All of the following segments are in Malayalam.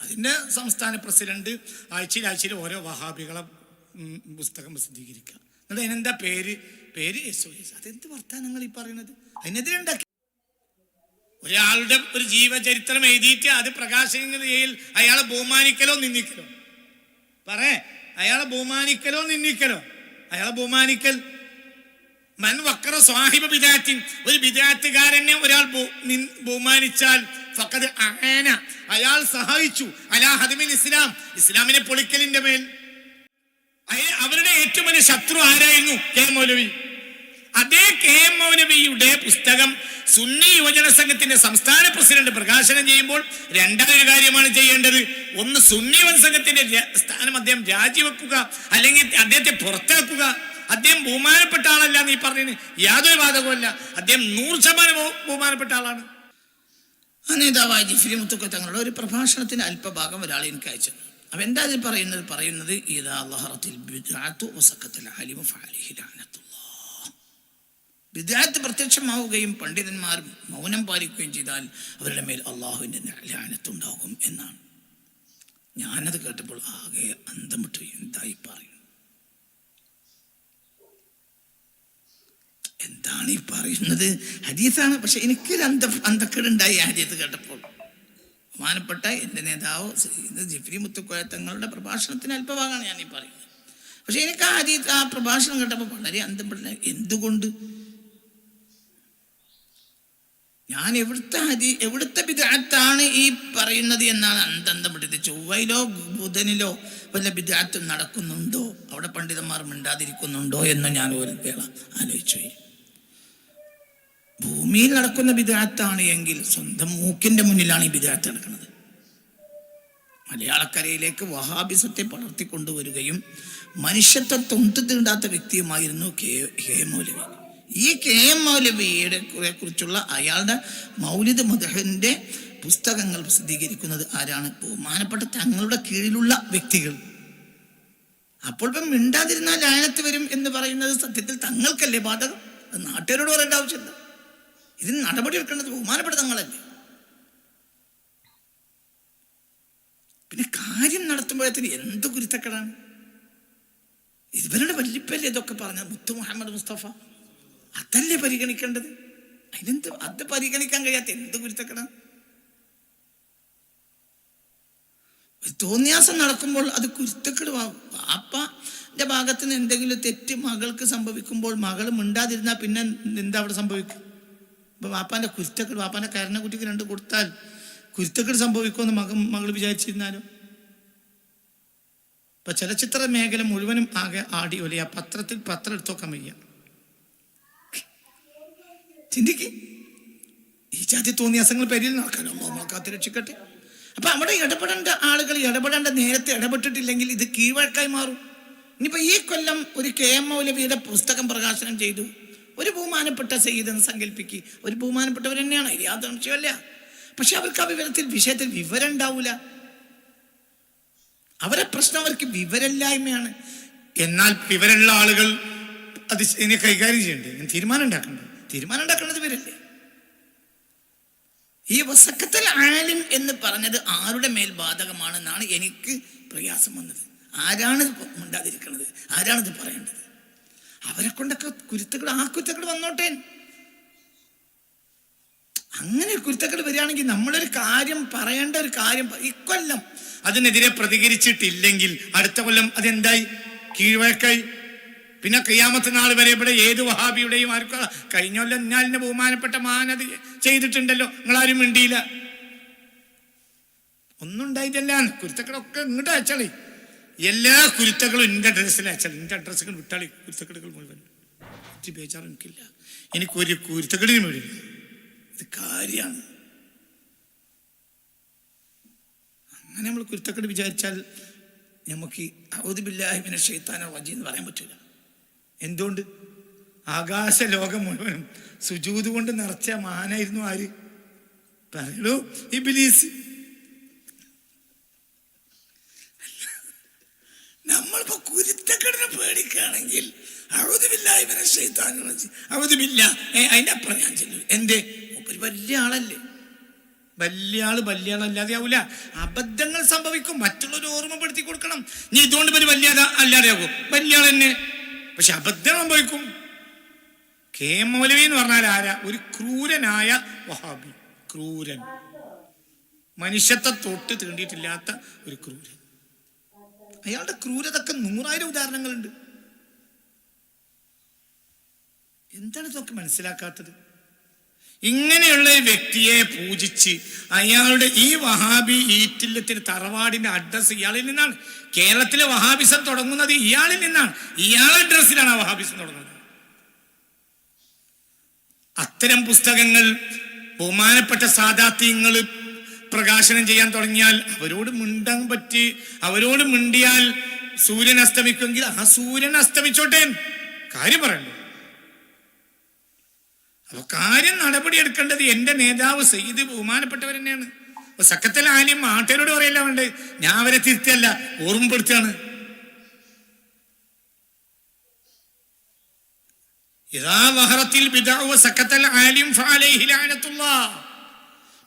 അതിന്റെ സംസ്ഥാന പ്രസിഡന്റ് ആഴ്ചയിൽ ആഴ്ചയിൽ ഓരോ വഹാബികളെ പുസ്തകം പ്രസിദ്ധീകരിക്കുക. എന്നിട്ട് അതിനെന്താ പേര്? പേര് യേശു യേശു അതെന്ത് വർത്താനങ്ങൾ ഈ പറയുന്നത് അതിനെതിരെ ഉണ്ടാക്കി. ഒരാളുടെ ഒരു ജീവചരിത്രം എഴുതിയിട്ട് അത് പ്രകാശനയിൽ അയാളെ ബഹുമാനിക്കലോ നിന്ദിക്കലോ? പറേ അയാളെ ബഹുമാനിക്കലോ നിന്ദിക്കലോ? അയാളെ ബഹുമാനിക്കൽ. മൻ വക്ര സ്വാഹിബ ബിദാത്തിൻ. ഒരു ബിദാത്തുകാരനെ ഒരാൾ ബഹുമാനിച്ചാൽ ഫഖദ് അആന അയാൾ സഹായിച്ചു. അലാ ഹദമിൽ ഇസ്ലാം. ഇസ്ലാമിനെ പൊളിക്കലിന്റെ മേൽ. അവരുടെ ഏറ്റവും വലിയ ശത്രു ആരായിരുന്നു? കെ മൗലവി. അതേ കെ എം മൗലവിയുടെ പുസ്തകം സുന്നി യുവജന സംഘത്തിന്റെ സംസ്ഥാന പ്രസിഡന്റ് പ്രകാശനം ചെയ്യുമ്പോൾ രണ്ടാമൊരു കാര്യമാണ് ചെയ്യേണ്ടത്. ഒന്ന് സുന്നി യുവജന സംഘത്തിന്റെ സ്ഥാനം അദ്ദേഹം രാജിവെക്കുക അല്ലെങ്കിൽ അദ്ദേഹത്തെ പുറത്താക്കുക. അദ്ദേഹം ബഹുമാനപ്പെട്ട ആളല്ല നീ പറഞ്ഞതിന് യാതൊരു ബാധകമല്ല അദ്ദേഹം നൂറ് ശതമാനം ബഹുമാനപ്പെട്ട ആളാണ്. നേതാവായ ജിഫിലി മുത്തുക്ക തങ്ങളുടെ ഒരു പ്രഭാഷണത്തിന് അല്പഭാഗം ഒരാൾ എനിക്ക് അയച്ചു. അപ്പൊ എന്താ അതിൽ പറയുന്നത്? പറയുന്നത് ഇതാ പ്രത്യക്ഷമാവുകയും പണ്ഡിതന്മാർ മൗനം പാലിക്കുകയും ചെയ്താൽ അവരുടെ മേൽ അള്ളാഹുവിന്റെ ലാനത്തുണ്ടാകും എന്നാണ്. ഞാനത് കേട്ടപ്പോൾ ആകെ അന്തമിട്ട് എന്തായി പറയും? എന്താണ് ഈ പറയുന്നത്? ഹദീസാണ്. പക്ഷെ എനിക്ക് അന്ത അന്തക്കേടുണ്ടായി ഹദീസ് കേട്ടപ്പോൾ. ബഹുമാനപ്പെട്ട എന്റെ നേതാവ് ജിഫ്രി മുത്തുക്കോയ തങ്ങളുടെ പ്രഭാഷണത്തിന് അല്പഭാഗമാണ് ഞാൻ പറയുന്നത്. പക്ഷെ എനിക്ക് ആ ഹദീസ് ആ പ്രഭാഷണം കേട്ടപ്പോൾ വളരെ അന്തപ്പെട്ട എന്തുകൊണ്ട്? ഞാൻ എവിടുത്തെ ഹരി എവിടുത്തെ വിദാത്താണ് ഈ പറയുന്നത് എന്നാണ് അന്തന്തപ്പെട്ടത് ചൊവ്വയിലോ ബുധനിലോ വല്ല വിദാത്തും നടക്കുന്നുണ്ടോ? അവിടെ പണ്ഡിതന്മാർ മിണ്ടാതിരിക്കുന്നുണ്ടോ എന്ന് ഞാൻ ഒരു കേള ആലോചിച്ചു. ഭൂമിയിൽ നടക്കുന്ന വിദാത്താണ് എങ്കിൽ സ്വന്തം മൂക്കിന്റെ മുന്നിലാണ് ഈ വിദാത്ത് നടക്കുന്നത്. മലയാളക്കരയിലേക്ക് വഹാബിസത്തെ പടർത്തിക്കൊണ്ടുവരികയും മനുഷ്യത്വം തൊണ്ടു തീണ്ടാത്ത വ്യക്തിയുമായിരുന്നു കെ കെ മൗലവി. ഈ കെ എം മൗലവിയുടെ കുറിച്ചുള്ള അയാളുടെ മൗലിദ് മദഹിന്റെ പുസ്തകങ്ങൾ പ്രസിദ്ധീകരിക്കുന്നത് ആരാണ്? ബഹുമാനപ്പെട്ട തങ്ങളുടെ കീഴിലുള്ള വ്യക്തികൾ. അപ്പോൾ ഇപ്പം മിണ്ടാതിരുന്നാൽ ലായനത്ത് വരും എന്ന് പറയുന്നത് സത്യത്തിൽ തങ്ങൾക്കല്ലേ ബാധകം? നാട്ടുകാരോട് പറയേണ്ട ആവശ്യമില്ല. ഇതിന് നടപടി എടുക്കേണ്ടത് ബഹുമാനപ്പെട്ട തങ്ങളല്ലേ? പിന്നെ കാര്യം നടത്തുമ്പോഴത്തേന് എന്ത് കുരുത്തക്കടാണ്? ഇവരുടെ വല്ലിപ്പല്ലേ ഇതൊക്കെ പറഞ്ഞ മുത്തു മുഹമ്മദ് മുസ്തഫ അതല്ലേ പരിഗണിക്കേണ്ടത്? അതിനെന്ത് അത് പരിഗണിക്കാൻ കഴിയാത്ത എന്ത് കുരുത്തക്കടാണ് ഒരു തോന്നിയാസം നടക്കുമ്പോൾ അത് കുരുത്തക്കേട് ബാപ്പന്റെ ഭാഗത്ത് നിന്ന് എന്തെങ്കിലും തെറ്റ് മകൾക്ക് സംഭവിക്കുമ്പോൾ മകൾ മിണ്ടാതിരുന്നാൽ പിന്നെ എന്താ അവിടെ സംഭവിക്കും? വാപ്പാന്റെ കുരുത്തക്കേട് വാപ്പാന്റെ കരണക്കുട്ടിക്ക് രണ്ട് കൊടുത്താൽ കുരുത്തക്കേട് സംഭവിക്കുമെന്ന് മകൻ മകൾ വിചാരിച്ചിരുന്നാലോ. ഇപ്പൊ ചലച്ചിത്ര മേഖല മുഴുവനും ആകെ ആടി ഒലിയ. പത്രത്തിൽ പത്രം എടുത്തോക്കാൻ വയ്യ. ചിന്തിക്ക്. ഈ ജാതി തോന്നിയാസങ്ങൾ പേരിൽ നടക്കാനോ? നമ്മളെ രക്ഷിക്കട്ടെ. അപ്പൊ അവിടെ ഇടപെടേണ്ട ആളുകൾ ഇടപെടേണ്ട നേരത്തെ ഇടപെട്ടിട്ടില്ലെങ്കിൽ ഇത് കീഴ്വഴക്കായി മാറും. ഇനിയിപ്പോ ഈ കൊല്ലം ഒരു കെ എം മൗലവിയുടെ പുസ്തകം പ്രകാശനം ചെയ്തു. ഒരു ബഹുമാനപ്പെട്ട സയ്യിദ് എന്ന് സങ്കല്പിക്ക്. ഒരു ബഹുമാനപ്പെട്ടവർ തന്നെയാണ് അതിൽ യാതൊരു സംശയമല്ല പക്ഷെ അവർക്ക് ആ വിവരത്തിൽ വിഷയത്തിൽ വിവരം ഉണ്ടാവൂല. അവരെ പ്രശ്നം അവർക്ക് വിവരമില്ലായ്മയാണ്. എന്നാൽ വിവരമുള്ള ആളുകൾ അത് ഇതിനെ കൈകാര്യം ചെയ്യണ്ടേ? ഞാൻ തീരുമാനം ഉണ്ടാക്കണ്ടേ? തീരുമാനം ഉണ്ടാക്കുന്നത് ഇവരല്ലേ? ഈ വസക്കത്തൽ ആലിം എന്ന് പറഞ്ഞത് ആരുടെ മേൽ ബാധകമാണെന്നാണ് എനിക്ക് പ്രയാസം വന്നത്. ആരാണ് ഉണ്ടാതിരിക്കുന്നത് ആരാണിത് ആരാണ് ഇത് പറയേണ്ടത്? അവരെ കൊണ്ടൊക്കെ കുരുത്തക്കേട് ആ കുരുത്തക്കേട് വന്നോട്ടെ. അങ്ങനെ കുരുത്തക്കേട് വരികയാണെങ്കിൽ നമ്മളൊരു കാര്യം പറയേണ്ട ഒരു കാര്യം ഇക്കൊല്ലം അതിനെതിരെ പ്രതികരിച്ചിട്ടില്ലെങ്കിൽ അടുത്ത കൊല്ലം അതെന്തായി? കീഴ്വഴക്കായി. പിന്നെ കയ്യാമത്തെ നാൾ വരെ ഇവിടെ ഏത് വഹാബിയുടെയും ആർക്കും കഴിഞ്ഞ കൊല്ലം ഞാലിന്റെ ബഹുമാനപ്പെട്ട മാനത് ചെയ്തിട്ടുണ്ടല്ലോ. നിങ്ങളാരും മിണ്ടിയില്ല. ഒന്നും ഉണ്ടായിട്ടല്ല. കുരുത്തക്കടൊക്കെ ഇങ്ങോട്ട് അയച്ചാളി. എല്ലാ കുരുത്തകളും എന്റെ അഡ്രസ്സിൽ അച്ഛൻ എന്റെ അഡ്രസ്സുകൾ വിട്ടാളി കുരുത്തക്കെടുകൾ മുഴുവൻ. ഒത്തിരി ബേജാറ് എനിക്കില്ല എനിക്കൊരു കുരുത്തക്കടിനും വേണ്ടിയില്ല ഇത് കാര്യമാണ് അങ്ങനെ നമ്മൾ കുരുത്തക്കെട് വിചാരിച്ചാൽ നമുക്ക് ഔദിബില്ലാഹിമിനെ ഷെയ്ത്താനോ വജി എന്ന് പറയാൻ പറ്റില്ല എന്തുകൊണ്ട്? ആകാശ ലോകം മുഴുവനും സുജൂത് കൊണ്ട് നിറച്ച മാനായിരുന്നു ആര്? പറയൂ ഇബിലീസ്. നമ്മളിപ്പോ കുരുത്തക്കെടിനെ പേടിക്കുകയാണെങ്കിൽ അഴുതുമില്ലായ്മനെ ഷെയ്ത്താൻ അഴുതുമില്ല ഏ അതിന്റെ അപ്പുറം ഞാൻ ചെല്ലു. എന്തേ? ഒരു വലിയ ആളല്ലേ. വലിയ ആൾ വലിയ ആളല്ലാതെ ആവൂല. അബദ്ധങ്ങൾ സംഭവിക്കും. മറ്റുള്ളവർ ഓർമ്മപ്പെടുത്തി കൊടുക്കണം. നീ ഇതുകൊണ്ട് ഒരു വലിയ അല്ലാതെ ആകും. വലിയ ആൾ തന്നെ. പക്ഷെ അബദ്ധം സംഭവിക്കും. കെ മൗലവി എന്ന് പറഞ്ഞാൽ ആരാ? ഒരു ക്രൂരനായ വഹാബി. ക്രൂരൻ. മനുഷ്യത്തെ തൊട്ട് തീണ്ടിയിട്ടില്ലാത്ത ഒരു ക്രൂരൻ. അയാളുടെ ക്രൂരതൊക്കെ നൂറായിരം ഉദാഹരണങ്ങളുണ്ട്. എന്താണ് ഇതൊക്കെ മനസ്സിലാക്കാത്തത്? ഇങ്ങനെയുള്ള വ്യക്തിയെ പൂജിച്ച് അയാളുടെ ഈ വഹാബി ഈറ്റില്ലത്തിന് തറവാടിന്റെ അഡ്രസ് ഇയാളിൽ നിന്നാണ്. കേരളത്തിലെ വഹാബിസം തുടങ്ങുന്നത് ഇയാളിൽ നിന്നാണ്. ഇയാളുടെ അഡ്രസ്സിലാണ് ആ വഹാബിസം തുടങ്ങുന്നത്. അത്തരം പുസ്തകങ്ങൾ ബഹുമാനപ്പെട്ട സാദാത്യങ്ങൾ പ്രകാശനം ചെയ്യാൻ തുടങ്ങിയാൽ അവരോട് മിണ്ടാൻ പറ്റി. അവരോട് മിണ്ടിയാൽ സൂര്യൻ അസ്തമിക്കുമെങ്കിൽ ആ സൂര്യൻ അസ്തമിച്ചോട്ടേൻ കാര്യം പറയണ്ടേ? അപ്പൊ കാര്യം നടപടി എടുക്കേണ്ടത് എന്റെ നേതാവ് സയ്യിദ് ബഹുമാനപ്പെട്ടവർ തന്നെയാണ്. അപ്പൊ സക്കത്തൽ ആലിം മാട്ടേനോട് പറയല്ല വേണ്ടേ? ഞാൻ അവരെ തിരുത്തല്ല ഓർമ്മപ്പെടുത്തിയാണ് ഇതാ വഹറത്തിൽ പിതാവ് സക്കത്തൽ ആലിം ഫഅലൈഹി ലഅനത്തുല്ലാഹ്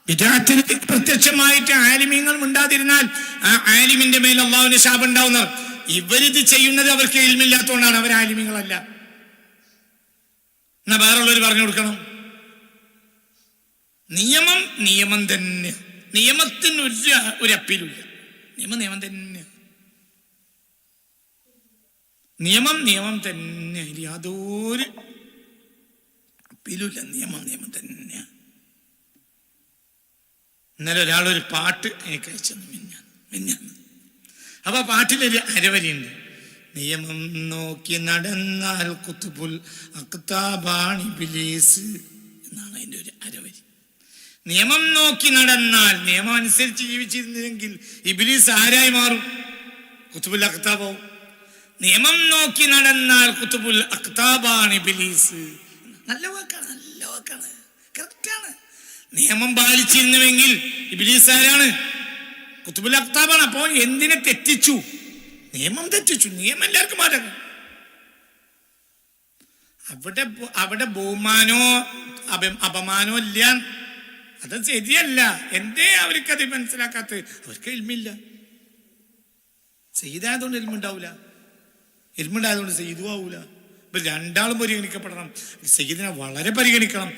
വിദാത്തിന് പ്രത്യക്ഷമായിട്ട് ആലിമീങ്ങൾ ഉണ്ടാതിരുന്നാൽ ആ ആലിമിന്റെ മേൽ അള്ളാഹുവിന്റെ ശാപം ഉണ്ടാവുന്നവർ ഇവരിത് ചെയ്യുന്നത് അവർക്ക് ഇൽമില്ലാത്തതുകൊണ്ടാണ് അവർ ആലിമീങ്ങളല്ല. എന്നാ വേറുള്ളവർ പറഞ്ഞു കൊടുക്കണം? നിയമം നിയമം തന്നെ. നിയമത്തിന് ഒരു ഒരു അപ്പീലുമില്ല നിയമം നിയമം തന്നെ. നിയമം നിയമം തന്നെ. യാതൊരു അപ്പീലുമില്ല. നിയമം നിയമം തന്നെയാണ് ഇന്നലെ ഒരാളൊരു പാട്ട് എനിക്ക് അയച്ചു മിന്നാന്ന് അപ്പൊ ആ പാട്ടിലൊരു അരവരിയുണ്ട്. നിയമം നോക്കി നടന്നാൽ കുത്തുപുൽ അക്താബാണി ബിലീസ് എന്നാണ് അതിന്റെ ഒരു അരവരി. നിയമം നോക്കി നടന്നാൽ നിയമം അനുസരിച്ച് ജീവിച്ചിരുന്നെങ്കിൽ ഇബിലീസ് ആരായി മാറും? കുത്തുബുൽ അക്താബാവും നിയമം നോക്കി നടന്നാൽ കുത്തുബുൽ അക്താബാണ് ഇബിലീസ് നല്ല വാക്കാണ്. നിയമം പാലിച്ചിരുന്നുവെങ്കിൽ ഇബിലീസ് ആരാണ്? കുത്തുബുൽ അക്താബാണ് അപ്പോൾ എന്തിനെ തെറ്റിച്ചു? നിയമം തെറ്റിച്ചു. നിയമം എല്ലാവർക്കും മാറ്റം അവിടെ അവിടെ ബഹുമാനോ അപ അപമാനോ ഇല്ല. അത് ശരിയല്ല. എന്തേ അവർക്കത് മനസ്സിലാക്കാത്ത അവർക്ക് എൽമില്ല. ചെയ്തായതുകൊണ്ട് എൽമുണ്ടാവൂല. എൽമുണ്ടായതുകൊണ്ട് ചെയ്തു ആവൂല ഇപ്പൊ രണ്ടാളും പരിഗണിക്കപ്പെടണം. സയ്യിദിനെ വളരെ പരിഗണിക്കണം.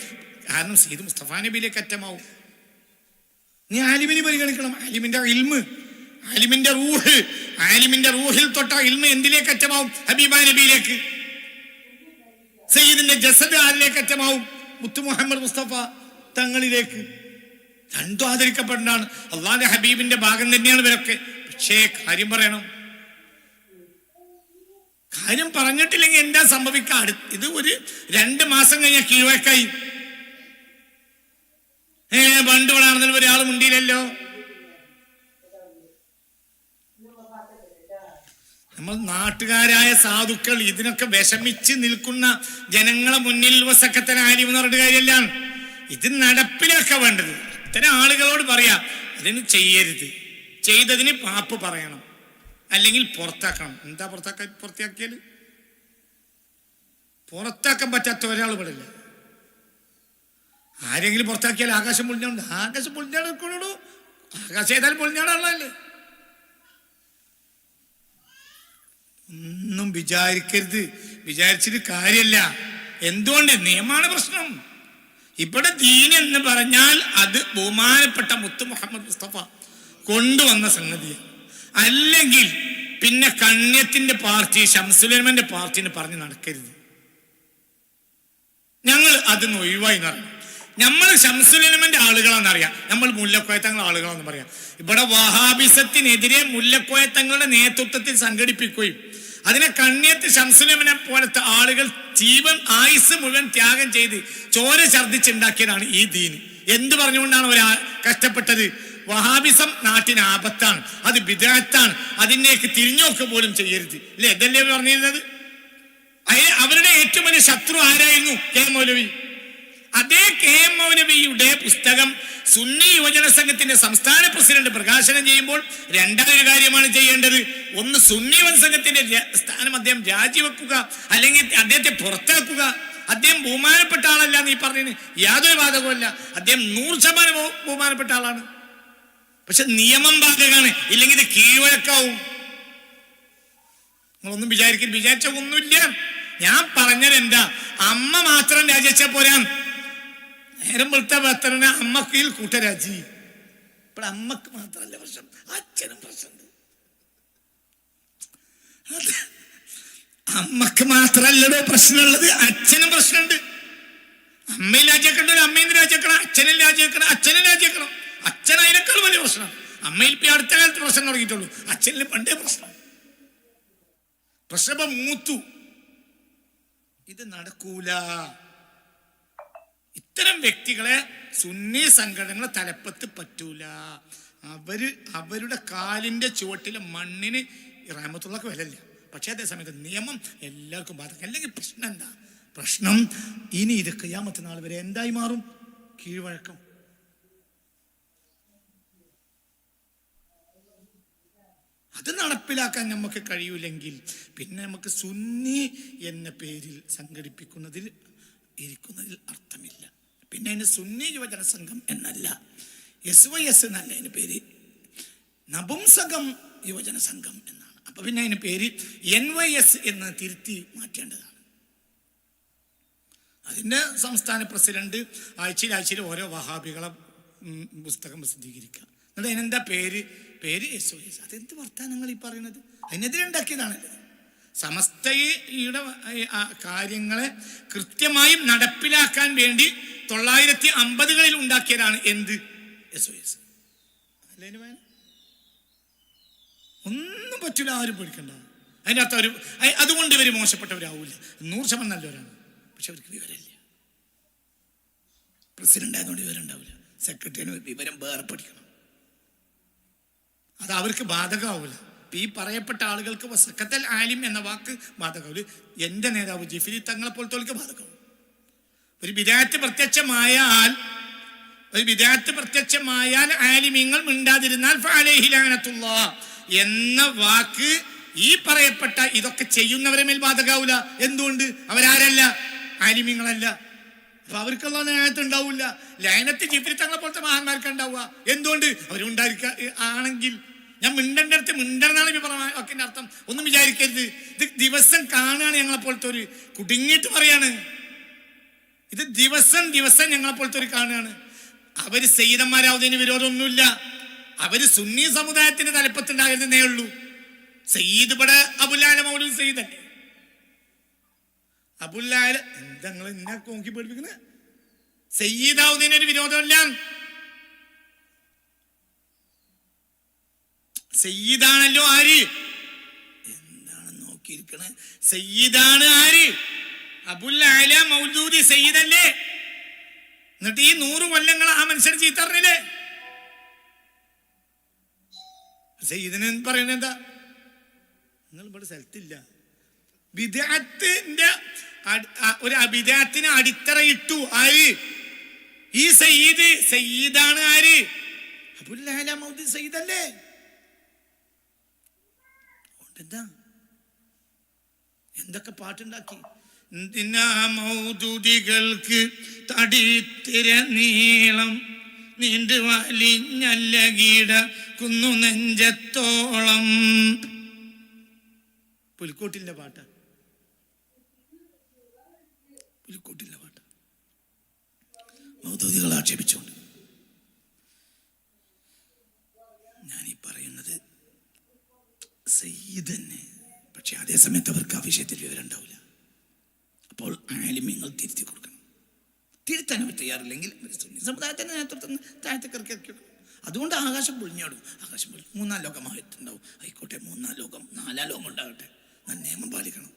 കാരണം സീത് മുസ്തഫ നബിയിലേക്ക് അറ്റമാവും നീ ആലിമിനെ പരിഗണിക്കണം. ആലിമിന്റെ ഇൽമ് ആലിമിന്റെ റൂഹ് ആലിമിന്റെ റൂഹിൽ തൊട്ട ഇൽമ എന്തിലേക്ക് അറ്റമാവും ഹബീബ നബിയിലേക്ക്. സയ്യിദിന്റെ ജസദ് ആരിലേക്ക് അറ്റമാവും മുത്തു മുഹമ്മദ് മുസ്തഫ തങ്ങളിലേക്ക്. രണ്ടും ആദരിക്കപ്പെടേണ്ടതാണ്. അള്ളാന്റെ ഹബീബിന്റെ ഭാഗം തന്നെയാണ് ഇവരൊക്കെ. പക്ഷേ കാര്യം പറയണം. കാര്യം പറഞ്ഞിട്ടില്ലെങ്കിൽ എന്താ സംഭവിക്കുക ഇത് ഒരു രണ്ട് മാസം കഴിഞ്ഞ കീഴ്വഴക്കായി ഏ പണ്ട് വളർന്നതിൽ ഒരാൾ മുണ്ടിയില്ലല്ലോ. നമ്മൾ നാട്ടുകാരായ സാധുക്കൾ ഇതിനൊക്കെ വിഷമിച്ച് നിൽക്കുന്ന ജനങ്ങളെ മുന്നിൽ വസക്കത്തനാരി എന്ന് പറഞ്ഞിട്ട് കാര്യമല്ല ഇത് നടപ്പിലൊക്കെ വേണ്ടത്. ഇത്തരം ആളുകളോട് പറയാ അതിന് ചെയ്യരുത്. ചെയ്തതിന് പാപ്പ് പറയണം. അല്ലെങ്കിൽ പുറത്താക്കണം. എന്താ പുറത്താക്കാൻ പുറത്താക്കിയാൽ പുറത്താക്കാൻ പറ്റാത്ത ഒരാൾ ഇവിടെ ആരെങ്കിലും പുറത്താക്കിയാൽ ആകാശം പൊളിഞ്ഞാണ്? ആകാശം പൊളിഞ്ഞാട് നിൽക്കണോ ആകാശം ഏതായാലും പൊളിഞ്ഞാടാണല്ലേ ഒന്നും വിചാരിക്കരുത്. വിചാരിച്ചിട്ട് കാര്യമല്ല. എന്തുകൊണ്ട്? നിയമാണ് പ്രശ്നം. ഇവിടെ ദീൻ എന്ന് പറഞ്ഞാൽ അത് ബഹുമാനപ്പെട്ട മുത്തു മുഹമ്മദ് മുസ്തഫ കൊണ്ടുവന്ന സംഗതിയാണ്. അല്ലെങ്കിൽ പിന്നെ കണ്യത്തിന്റെ പാർട്ടി ഷംസുലമന്റെ പാർട്ടിനെ പറഞ്ഞ് നടക്കരുത്. ഞങ്ങൾ അതിന്ന് ഒഴിവായി എന്നറിയാം നമ്മൾ ഷംസുലമന്റെ ആളുകളാണെന്നറിയാം നമ്മൾ മുല്ലക്കോയത്തങ്ങളുടെ ആളുകളാണെന്ന് പറയാം. ഇവിടെ വഹാബിസത്തിനെതിരെ മുല്ലക്കോയത്തങ്ങളുടെ നേതൃത്വത്തിൽ സംഘടിപ്പിക്കുകയും അതിനെ കണ്ണിയത്ത് ഷംസുലമനെ പോലത്തെ ആളുകൾ ജീവൻ ആയുസ് മുഴുവൻ ത്യാഗം ചെയ്ത് ചോര ഛർദ്ദിച്ചുണ്ടാക്കിയതാണ് ഈ ദീന് എന്ത് പറഞ്ഞുകൊണ്ടാണ് ഒരാൾ കഷ്ടപ്പെട്ടത്? വഹാബിസം നാട്ടിന് ആപത്താണ് അത് വിദഗ്ധാണ് അതിനേക്ക് തിരിഞ്ഞോക്ക് പോലും ചെയ്യരുത്. ഇല്ലേ? ഇതല്ലേ പറഞ്ഞിരുന്നത്? അവരുടെ ഏറ്റവും വലിയ ശത്രു ആരായിരുന്നു? കെ മൗലവി. അതേ കെ എം മൗലവിയുടെ പുസ്തകം സുന്നി യുവജന സംഘത്തിന്റെ സംസ്ഥാന പ്രസിഡന്റ് പ്രകാശനം ചെയ്യുമ്പോൾ രണ്ടാമൊരു കാര്യമാണ് ചെയ്യേണ്ടത്. ഒന്ന് സുന്നി യുവജന സംഘത്തിന്റെ സ്ഥാനം അദ്ദേഹം രാജിവെക്കുക അല്ലെങ്കിൽ അദ്ദേഹത്തെ പുറത്താക്കുക. അദ്ദേഹം ബഹുമാനപ്പെട്ട ആളല്ല നീ പറഞ്ഞതിന് യാതൊരു ബാധകമല്ല അദ്ദേഹം നൂറ് ശതമാനം ബഹുമാനപ്പെട്ട ആളാണ്. പക്ഷെ നിയമം ബാധകമാണ് ഇല്ലെങ്കിൽ ഇത് കീഴ്വഴക്കാവും. നിങ്ങളൊന്നും വിചാരിക്കും വിചാരിച്ച ഒന്നുമില്ല. ഞാൻ പറഞ്ഞത് എന്താ? അമ്മ മാത്രം രാജിച്ച പോരാ. നേരം വെളുത്ത ഭർത്തനെ അമ്മക്കിൽ കൂട്ടരാജി. ഇപ്പോൾ അമ്മയ്ക്ക് മാത്രമല്ല പ്രശ്നം അച്ഛനും പ്രശ്നമുണ്ട്. അമ്മയ്ക്ക് മാത്രല്ലടോ പ്രശ്നമുള്ളത് അച്ഛനും പ്രശ്നമുണ്ട്. അമ്മയും രാജിയാക്കണ്ട അമ്മയും രാജിയാക്കണം അച്ഛനും രാജിയാക്കണം അച്ഛനും രാജിയാക്കണം അച്ഛൻ അതിനേക്കാൾ വലിയ പ്രശ്നം. അമ്മയിൽ ഇപ്പൊ അടുത്ത കാലത്ത് പ്രശ്നം തുടങ്ങിയിട്ടുള്ളൂ. അച്ഛനിൽ പണ്ടേ പ്രശ്നം. പ്രശ്നം മൂത്തു. ഇത് നടക്കൂല. ഇത്തരം വ്യക്തികളെ സുന്നി സംഘടനകളെ തലപ്പത്ത് പറ്റൂല. അവർ അവരുടെ കാലിന്റെ ചുവട്ടിലെ മണ്ണിന് റഹമത്തുള്ളക്ക് വിലല്ല പക്ഷേ അതേ സമയത്ത് നിയമം എല്ലാവർക്കും ബാധകം അല്ലെങ്കിൽ പ്രശ്നം എന്താ? പ്രശ്നം ഇനി ഇത് കയ്യാമത്തെ നാൾ വരെ എന്തായി മാറും? കീഴ്വഴക്കം. അത് നടപ്പിലാക്കാൻ നമുക്ക് കഴിയൂലെങ്കിൽ പിന്നെ നമുക്ക് സുന്നി എന്ന പേരിൽ സംഘടിപ്പിക്കുന്നതിൽ ഇരിക്കുന്നതിൽ അർത്ഥമില്ല. പിന്നെ അതിന് സുന്നി യുവജന സംഘം എന്നല്ല. എസ് വൈ എസ് എന്നല്ല അതിന് പേര്. നപുംസകം യുവജന സംഘം എന്നാണ്. അപ്പൊ പിന്നെ അതിന് പേര് എൻ വൈ എസ് എന്ന് തിരുത്തി മാറ്റേണ്ടതാണ്. അതിന്റെ സംസ്ഥാന പ്രസിഡന്റ് ആഴ്ചയിൽ ആഴ്ചയിൽ ഓരോ വഹാബികളെ പുസ്തകം പ്രസിദ്ധീകരിക്കുക. എന്നിട്ട് അതിനെന്താ പേര്? പേര് എസ് ഒ എസ് അതെന്ത് വർത്താനങ്ങൾ ഈ പറയുന്നത്? അതിനെതിരെ ഉണ്ടാക്കിയതാണല്ലോ. സമസ്തയുടെ കാര്യങ്ങളെ കൃത്യമായും നടപ്പിലാക്കാൻ വേണ്ടി തൊള്ളായിരത്തി അമ്പതുകളിൽ ഉണ്ടാക്കിയതാണ് എന്ത്? എസ് ഒ എസ് ഒന്നും പറ്റില്ല ആരും പേടിക്കണ്ട. അതിനകത്ത് ഒരു അതുകൊണ്ട് ഇവർ മോശപ്പെട്ടവരാവില്ല നൂറ് ശതമാനം നല്ലവരാണ്. പക്ഷെ അവർക്ക് വിവരമില്ല. പ്രസിഡന്റ് ആയതുകൊണ്ട് വിവരം ഉണ്ടാവില്ല സെക്രട്ടറിന് വിവരം വേറെ പഠിക്കണം. അത് അവർക്ക് ബാധകമാവില്ല ഈ പറയപ്പെട്ട ആളുകൾക്ക് സക്കത്തൽ ആലിം എന്ന വാക്ക് ബാധകമാവില്ല എന്റെ നേതാവ് ജിഫിലി തങ്ങളെ പോലത്തെ ബാധകമാവും ഒരു വിദായത്ത് പ്രത്യക്ഷമായാൽ ഒരു വിദായത്ത് പ്രത്യക്ഷമായാൽ ആലിമ്യങ്ങൾ മിണ്ടാതിരുന്നാൽ ഫഅലൈഹിലാനത്തുള്ള എന്ന വാക്ക് ഈ പറയപ്പെട്ട ഇതൊക്കെ ചെയ്യുന്നവരെ മേൽ ബാധകാവൂല. എന്തുകൊണ്ട്? അവരാരല്ല? ആലിമ്യങ്ങളല്ല അപ്പൊ അവർക്കുള്ള ന്യായത്ത് ഉണ്ടാവില്ല ലയനത്തിൽ ജിഫിലി തങ്ങളെ പോലത്തെ മഹാന്മാർക്ക് ഉണ്ടാവുക. എന്തുകൊണ്ട്? അവരുണ്ടായിരിക്ക ആണെങ്കിൽ ഞാൻ മിണ്ടന്റെ അടുത്ത് മിണ്ടണമെന്നാണ് ഇപ്പൊ പറഞ്ഞ അർത്ഥം. ഒന്നും വിചാരിക്കരുത്. ഇത് ദിവസം കാണുകയാണ് ഞങ്ങളെ പോലത്തെ ഒരു കുടുങ്ങിയിട്ട് പറയാണ്. ഇത് ദിവസം ദിവസം ഞങ്ങളെ പോലത്തെ ഒരു കാണുകയാണ് അവർ സയ്യിദന്മാരാവുന്നതിന് വിരോധമൊന്നുമില്ല. അവർ സുന്നി സമുദായത്തിന്റെ തലപ്പത്തുണ്ടായിരുന്നേ ഉള്ളൂ. സയ്യിദ് ഇവിടെ അബുലാല മൗലൂദ് സയ്യിദ് അബുല്ലാല എന്താ നിങ്ങൾ എന്നെ കോങ്കി പേടിപ്പിക്കുന്നത് സയ്യിദാവുന്നതിന് ഒരു വിരോധമില്ല. സയ്യിദാണല്ലോ ആര്? എന്താണ് നോക്കിയിരിക്കണേ? സയ്യിദാണ് ആര്? അബുൽ ആല മൗദൂദി സയ്യിദല്ലേ? എന്നിട്ട് ഈ നൂറ് കൊല്ലങ്ങൾ ആ മനുഷ്യൻ ചീത്തറിഞ്ഞില്ലേ? സയ്യിദിന് പറയുന്നത് എന്താ? നിങ്ങൾ ഇവിടെ സ്ഥലത്തില്ല. വിദ്യാത്തിന്റെ ഒരു അഭിജാത്തിന് അടിത്തറയിട്ടു ആര്? ഈ സയ്യിദ് സയ്യിദാണ് ആര്? അബുല്ലാല മൗദി സയ്യിദല്ലേ? എന്താ എന്തൊക്കെ പാട്ടുണ്ടാക്കി? മൗദുദികൾക്ക് തടിത്തിര നീളം നീണ്ടു വലിഞ്ഞല്ല കീട കുന്നു നെഞ്ചത്തോളം? പുലിക്കോട്ടിന്റെ പാട്ട്. പുലിക്കോട്ടിന്റെ പാട്ട്. മൗദൂദികൾ ആക്ഷേപിച്ചുകൊണ്ട് ഞാൻ ഈ പറയുന്നത് സയ്യിദന്നെ പക്ഷെ അതേ സമയത്ത് അവർക്ക് ആ വിഷയത്തിൽ വിവരം ഉണ്ടാവില്ല. അപ്പോൾ ആലിമ്യങ്ങൾ തിരുത്തി കൊടുക്കണം. തിരുത്താൻ അവർ തയ്യാറില്ലെങ്കിൽ സുന്നി സമുദായത്തിന്റെ നേതൃത്വം താഴത്തേക്ക് ഇറക്കി ഇറക്കി അതുകൊണ്ട് ആകാശം പൊളിഞ്ഞാടും. ആകാശം പൊളി മൂന്നാം ലോകമായിട്ടുണ്ടാവും ആയിക്കോട്ടെ മൂന്നാം ലോകം നാലാം ലോകം ഉണ്ടാകട്ടെ. ഞാൻ നിയമം പാലിക്കണം.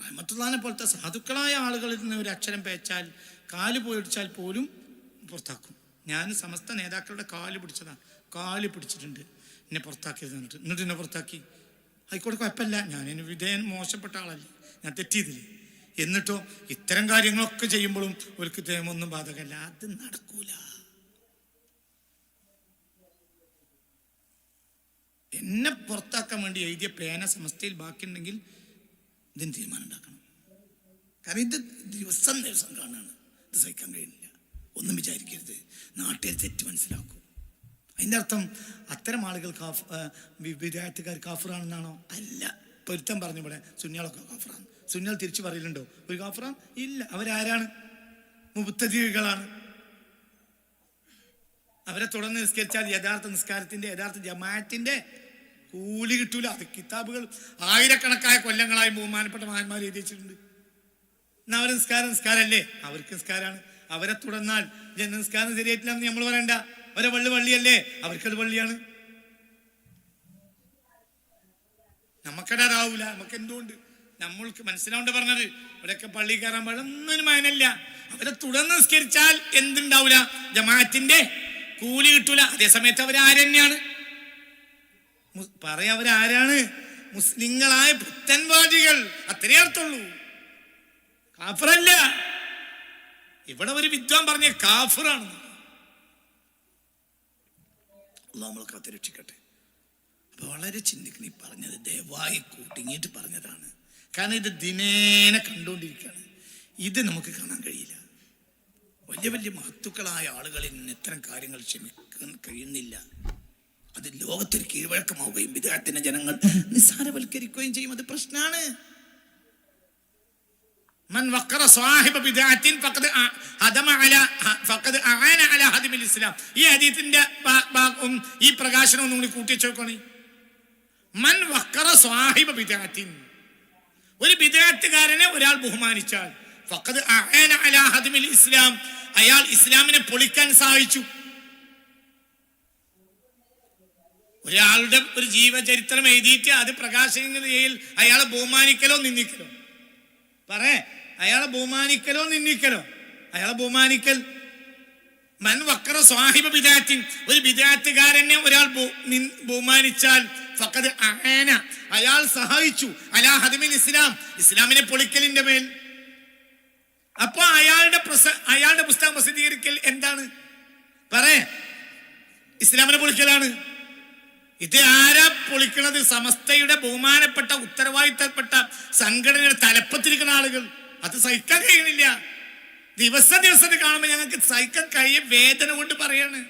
റഹമത്തുള്ളാനെ പോലത്തെ സാധുക്കളായ ആളുകളിൽ നിന്ന് ഒരു അക്ഷരം പേച്ചാൽ കാൽ പോയിടിച്ചാൽ പോലും പുറത്താക്കും. ഞാൻ സമസ്ത നേതാക്കളുടെ കാൽ പിടിച്ചതാണ്. കാൽ പിടിച്ചിട്ടുണ്ട്. എന്നെ പുറത്താക്കിയത് എന്നിട്ട്. എന്നിട്ട് എന്നെ പുറത്താക്കി. ആയിക്കോട്ടെ കുഴപ്പമില്ല. ഞാൻ ഇനി വിധേയൻ മോശപ്പെട്ട ആളല്ല. ഞാൻ തെറ്റിയതില്ലേ എന്നിട്ടോ ഇത്തരം കാര്യങ്ങളൊക്കെ ചെയ്യുമ്പോഴും ഒരു കൃത്യമൊന്നും ബാധകമല്ല. അത് നടക്കൂല. എന്നെ പുറത്താക്കാൻ വേണ്ടി എഴുതിയ പേന സമസ്തയിൽ ബാക്കിയുണ്ടെങ്കിൽ ഇതിന് തീരുമാനം ഉണ്ടാക്കണം. കാരണം ഇത് ദിവസം ദിവസം കാണാണ് ഇത് സഹിക്കാൻ കഴിയുന്നില്ല. ഒന്നും വിചാരിക്കരുത്. നാട്ടിൽ തെറ്റ് മനസ്സിലാക്കും. അതിന്റെ അർത്ഥം അത്തരം ആളുകൾ കാഫ് വിദ്യാർത്ഥിക്കാർ കാഫറാണെന്നാണോ? അല്ല. പൊരുത്തം പറഞ്ഞു ഇവിടെ സുന്നികളൊക്കെ കാഫറാണ്. സുന്നികൾ തിരിച്ചു പറയലുണ്ടോ? ഒരു കാഫറാൻ? ഇല്ല. അവരാരാണ്? മുബുദ്ധജീവികളാണ് അവരെ തുടർന്ന് നിസ്കരിച്ചാൽ യഥാർത്ഥ നിസ്കാരത്തിന്റെ യഥാർത്ഥ ജമാഅത്തിന്റെ കൂലി കിട്ടൂല. അത് കിതാബുകൾ ആയിരക്കണക്കായ കൊല്ലങ്ങളായി ബഹുമാനപ്പെട്ട മഹാന്മാർ എഴുതി വെച്ചിട്ടുണ്ട് എന്നാ അവരെ നിസ്കാരം നിസ്കാരമല്ലേ? അവർക്ക് നിസ്കാരമാണ്. അവരെ തുടർന്നാൽ ജനനിസ്കാരം ശരിയായിട്ടില്ല എന്ന് നമ്മൾ പറയണ്ട. അവരെ വള്ളി വള്ളിയല്ലേ? അവർക്കത് വള്ളിയാണ്. നമുക്കടാറാവൂല നമുക്ക് എന്തുകൊണ്ട് നമ്മൾക്ക് മനസ്സിലാവേണ്ട പറഞ്ഞത്. ഇവിടെയൊക്കെ പള്ളി കയറാൻ പാടൊന്നും മാനല്ല. അവരെ തുടർന്ന് നിസ്കരിച്ചാൽ എന്തുണ്ടാവൂല? ജമാഅത്തിന്റെ കൂലി കിട്ടൂല. അതേസമയത്ത് സമയത്ത് അവരാരെന്നെയാണ്? പറയാ അവരാരാണ്? മുസ്ലിങ്ങളായ പുത്തൻവാദികൾ അത്രേ അർത്ഥമുള്ളൂ. കാഫറല്ല. ഇവിടെ ഒരു വിദ്വാൻ പറഞ്ഞ കാഫറാണ്. അള്ളാഹ് നമ്മളെ കാത്ത് രക്ഷിക്കട്ടെ അപ്പൊ വളരെ ചിന്തിക്കണം ഈ പറഞ്ഞത് ദയവായി കൂട്ടിങ്ങിയിട്ട് പറഞ്ഞതാണ്. കാരണം ഇത് ദിനേന കണ്ടുകൊണ്ടിരിക്കുകയാണ് ഇത് നമുക്ക് കാണാൻ കഴിയില്ല. വലിയ വലിയ മഹത്തുക്കളായ ആളുകളിൽ നിന്ന് ഇത്തരം കാര്യങ്ങൾ ക്ഷമിക്കാൻ കഴിയുന്നില്ല. അത് ലോകത്തിൽ കീഴ്വഴക്കമാവുകയും വിദ്യാർത്ഥിനെ ജനങ്ങൾ നിസ്സാരവൽക്കരിക്കുകയും ചെയ്യും. അത് പ്രശ്നമാണ്. ഈ ഹദീത്തിന്റെ ഈ പ്രകാശനവും കൂടി കൂട്ടി വെച്ചോക്കണേ മൻ വക്കറ സ്വാഹിബ ബിദാത്തിൻ ഒരു ബിദാത്തുകാരനെ ഒരാൾ ബഹുമാനിച്ചാൽ ഫഖദ് അഅന അലാ ഹദ്മിൽ ഇസ്ലാം. അയാൾ ഇസ്ലാമിനെ പൊളിക്കാൻ സഹായിച്ചു ഒരാളുടെ ഒരു ജീവചരിത്രം എഴുതിയിട്ട് അത് പ്രകാശിക്കുന്നതിൽ അയാളെ ബഹുമാനിക്കലോ നിന്ദിക്കലോ? പറേ അയാളെ ബഹുമാനിക്കലോ നിന്ദിക്കലോ? അയാളെ ബഹുമാനിക്കൽ. മൻ വക്ര സ്വാഹിബ ബിദാത്തിൻ. ഒരു ബിദാത്തുകാരനെ ഒരാൾ ബഹുമാനിച്ചാൽ ഫഖദ് അആന അയാൾ സഹായിച്ചു. അലാ ഹദമിൽ ഇസ്ലാം. ഇസ്ലാമിനെ പൊളിക്കലിന്റെ മേൽ. അപ്പൊ അയാളുടെ പ്രസ അയാളുടെ പുസ്തകം പ്രസിദ്ധീകരിക്കൽ എന്താണ്? പറയേ. ഇസ്ലാമിനെ പൊളിക്കലാണ്. ഇത് ആരാ പൊളിക്കണത്? സമസ്തയുടെ ബഹുമാനപ്പെട്ട ഉത്തരവാദിത്തപ്പെട്ട സംഘടനയുടെ തലപ്പത്തിരിക്കുന്ന ആളുകൾ. അത് സഹിക്കാൻ കഴിയുന്നില്ല. ദിവസം ദിവസം കാണുമ്പോൾ ഞങ്ങൾക്ക് സഹിക്കാൻ കഴിയും. വേദന കൊണ്ട് പറയാണ്.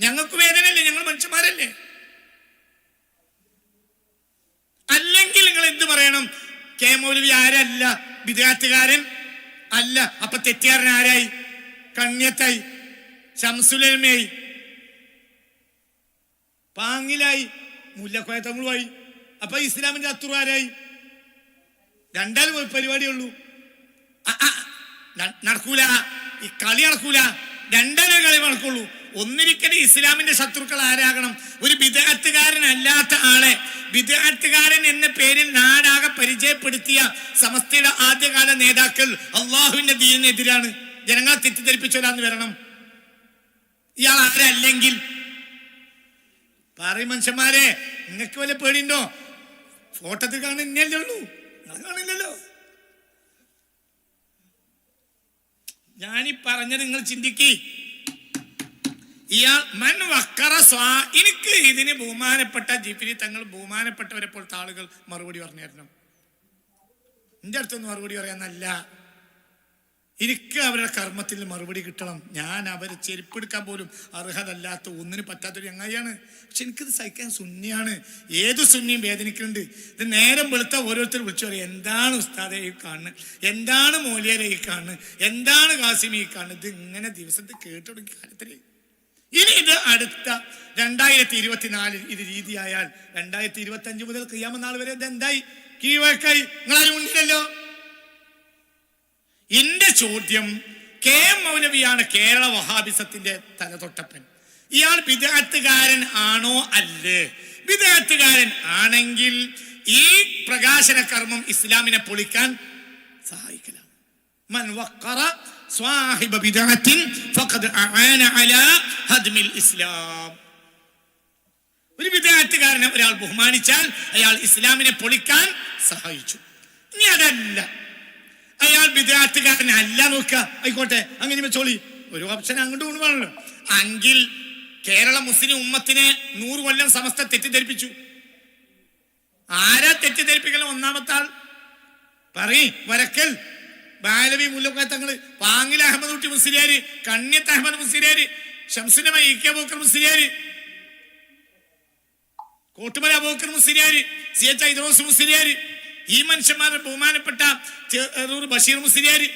ഞങ്ങൾക്ക് വേദനയല്ലേ? ഞങ്ങൾ മനുഷ്യന്മാരല്ലേ? അല്ലെങ്കിൽ നിങ്ങൾ എന്ത് പറയണം? കെ മൗലവി ആരല്ല? വിദ്യാർത്ഥികാരൻ അല്ല. അപ്പൊ തെറ്റുകാരൻ ആരായി? കണ്യത്തായി? ശംസുലമയായി? പാങ്ങിലായി? മുല്ലക്കോയത്തങ്ങളുമായി അപ്പൊ ഇസ്ലാമിന്റെ അത്തുറ ആരായി രണ്ടാലും പരിപാടിയുള്ളൂ. നടക്കൂല. ഈ കളി നടക്കൂല. രണ്ടര കളി നടക്കുള്ളൂ. ഒന്നിരിക്കലും ഇസ്ലാമിന്റെ ശത്രുക്കൾ ആരാകണം? ഒരു അല്ലാത്ത ആളെ. വിദഗത്തുകാരൻ എന്ന പേരിൽ നാടാകെ പരിചയപ്പെടുത്തിയ സമസ്തയുടെ ആദ്യകാല നേതാക്കൾ അള്ളാഹുവിന്റെ ദീനെതിരാണ് ജനങ്ങളെ തെറ്റിദ്ധരിപ്പിച്ചോലാന്ന് വരണം. ഇയാൾ ആരല്ലെങ്കിൽ? പറയും മനുഷ്യന്മാരെ നിങ്ങൾക്ക് വല്ല പേടിയുണ്ടോ? ഫോട്ടത്തിൽ ഇന്നല്ലേ ഉള്ളൂ. കാണില്ലല്ലോ ഞാനീ പറഞ്ഞത് നിങ്ങൾ ചിന്തിക്കി. ഇയാൾ മൻ വക്കറ സ്വാ എനിക്ക് ഇതിന് ബഹുമാനപ്പെട്ട ജിഫിരി തങ്ങൾ ബഹുമാനപ്പെട്ടവരെ പോലത്തെ ആളുകൾ മറുപടി പറഞ്ഞു തരണം എന്റെ അടുത്തൊന്നും മറുപടി പറയാന്നല്ല എനിക്ക് അവരുടെ കർമ്മത്തിൽ മറുപടി കിട്ടണം. ഞാൻ അവരെ ചെരുപ്പെടുക്കാൻ പോലും അർഹതല്ലാത്ത ഒന്നിന് പറ്റാത്തൊരു ചങ്ങായിയാണ് പക്ഷെ എനിക്കിത് സഹിക്കാൻ സുന്നിയാണ്. ഏത് സുന്നിയും വേദനിക്കുന്നുണ്ട്. ഇത് നേരം വെളുത്ത ഓരോരുത്തർ വിളിച്ചു പറയും എന്താണ് ഉസ്താദെ ഈ കാണുന്നത് എന്താണ് മോലിയരെ ഈ കാണുന്നത് എന്താണ് കാസിമി ഈ കാണുന്നത് ഇത് ഇങ്ങനെ ദിവസത്തിൽ കേട്ടുടങ്ങിയ കാര്യത്തിൽ. ഇനി ഇത് അടുത്ത രണ്ടായിരത്തി ഇരുപത്തിനാലിൽ ഇത് രീതിയായാൽ രണ്ടായിരത്തി ഇരുപത്തി അഞ്ച് മുതൽ കയ്യാമനാൾ വരെ ഇത് എന്തായി? കീഴ്വഴക്കായി. നിങ്ങളാരും മുന്നിലല്ലോ എന്റെ ചോദ്യം കെ എം മൗലവിയാണ് കേരള വഹാബിസത്തിന്റെ തലതൊട്ടപ്പൻ. ഇയാൾ വിദഗ്ധകാരൻ ആണോ അല്ലേ? വിദഗ്ധകാരൻ ആണെങ്കിൽ ഈ പ്രകാശന കർമ്മം ഇസ്ലാമിനെ പൊളിക്കാൻ സഹായിക്കലാം ഒരു വിദഗ്ധകാരനെ ഒരാൾ ബഹുമാനിച്ചാൽ അയാൾ ഇസ്ലാമിനെ പൊളിക്കാൻ സഹായിച്ചു. ഇനി അതല്ല. അയാൾ വിദ്യാർത്ഥികാരനല്ല നോക്കുക ആയിക്കോട്ടെ അങ്ങനെ വെച്ചോളി ഒരു ഓപ്ഷൻ അങ്ങോട്ട് കൊണ്ടുപോകണല്ലോ അങ്കിൽ കേരള മുസ്ലിം ഉമ്മത്തിനെ നൂറ് കൊല്ലം സമസ്ത തെറ്റിദ്ധരിപ്പിച്ചു. ആരാ തെറ്റിദ്ധരിപ്പിക്കല? ഒന്നാമത്തെ ആൾ പറയ് Varakkal. Balavi മുല്ലക്ക Thangal Pangil Ahmad Kutty Musliyar Kanniyath Ahmad Musliyar Shamsululama E K Bokkar Musliyar Kottumala Abubakar Musliyar C H Aidros Musliyar ഈ മനുഷ്യന്മാരെ ബഹുമാനപ്പെട്ട ബഷീർ മുസ്ലിയാര്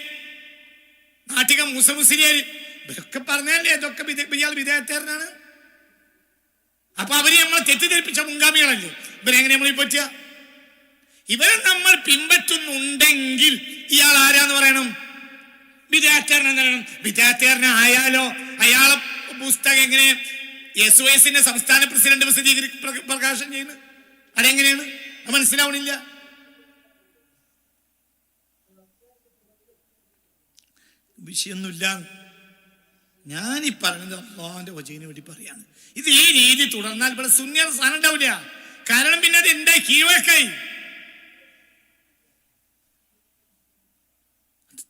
നാട്ടിക മൂസ മുസ്ലിയാര് ഇതൊക്കെ പറഞ്ഞല്ലേ ഇതൊക്കെ ഇയാൾ വിധേയത്തേരനാണ് അപ്പൊ അവർ നമ്മളെ തെറ്റിദ്ധരിപ്പിച്ച മുൻഗാമികളല്ലേ? ഇവരെങ്ങനെ നമ്മളീ പറ്റുക ഇവരെ നമ്മൾ പിൻപറ്റുന്നുണ്ടെങ്കിൽ ഇയാൾ ആരാന്ന് പറയണം? വിദ്യാർത്ഥികാരൻ പറയണം. വിദ്യാർത്ഥികാരൻ ആയാലോ അയാളെ പുസ്തകം എങ്ങനെ എസ് വൈസിന്റെ സംസ്ഥാന പ്രസിഡന്റ് പ്രസിദ്ധീകരി പ്ര- പ്രകാശനം ചെയ്യുന്നത്? അതെങ്ങനെയാണ്? മനസ്സിലാവണില്ല. വിഷയൊന്നുമില്ല. ഞാൻ ഈ പറഞ്ഞത് അള്ളാന്റെ വചീന് വേണ്ടി പറയാണ്. ഇത് ഈ രീതി തുടർന്നാൽ ഇവിടെ സുന്യർ സാധനം ഉണ്ടാവില്ല. കാരണം പിന്നെ അത് എന്റെ കീഴക്കായി